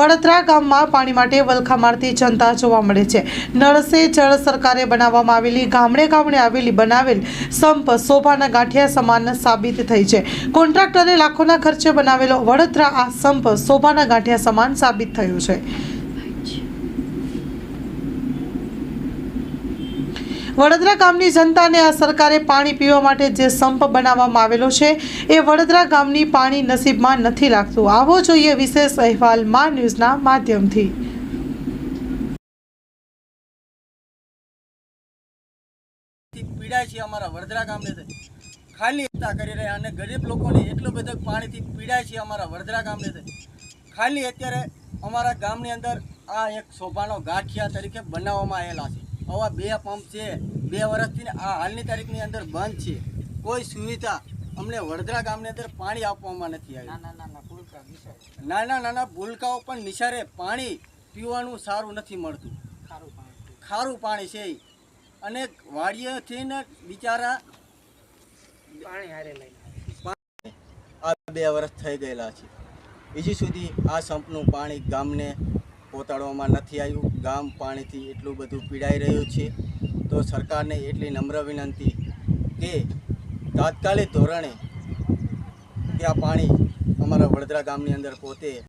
વડોદરા ગામમાં પાણી માટે વલખા મારતી જનતા જોવા મળે છે. નળસે જળ સરકારે બનાવવામાં આવેલી ગામડે ગામડે આવેલી બનાવેલ સંપ શોભાના ગાંઠિયા સમાન સાબિત થઈ છે. કોન્ટ્રાક્ટરે લાખોના ખર્ચે બનાવેલો વડોદરા આ સંપ શોભાના ગાંઠિયા સમાન સાબિત થયો છે. વડોદરા ગામની જનતાને આ સરકારે પાણી પીવા માટે જે સંપ બનાવવામાં આવેલો છે, એ વડોદરા ગામની પાણી નસીબમાં નથી લાગતું. આવો જોઈએ વિશેષ અહેવાલ મા ન્યૂઝના માધ્યમથી. પીડાય છે અમારા વડોદરા ગામને ખાલી એકતા કરી રહ્યા અને ગરીબ લોકોને એટલું બધું પાણીથી પીડાય છે અમારા વડોદરા ગામને ખાલી અત્યારે અમારા ગામની અંદર આ એક શોભાનો ગાંઠિયા તરીકે બનાવવામાં આવેલા છે. આવા બે પંપ છે. બે વર્ષથી આ હાલની તારીખની અંદર બંધ છે. કોઈ સુવિધા અમને વડદરા ગામની અંદર પાણી આપવામાં નથી આવી નાના નાના ભૂલકાઓ પણ નિશારે પાણી પીવાનું સારું નથી મળતું. ખારું પાણી છે. અને વાડીએથી ને બિચારા આ બે વર્ષ થઈ ગયેલા છે. હજી સુધી આ સંપનું પાણી ગામને પહોંચાડવામાં નથી આવ્યું. ગામ પાણીથી એટલું બધું પીડાઈ રહ્યું છે. તો સરકારને એટલી નમ્ર વિનંતી કે તાત્કાલિક ધોરણે ત્યાં પાણી અમારા વડોદરા ગામની અંદર પોતે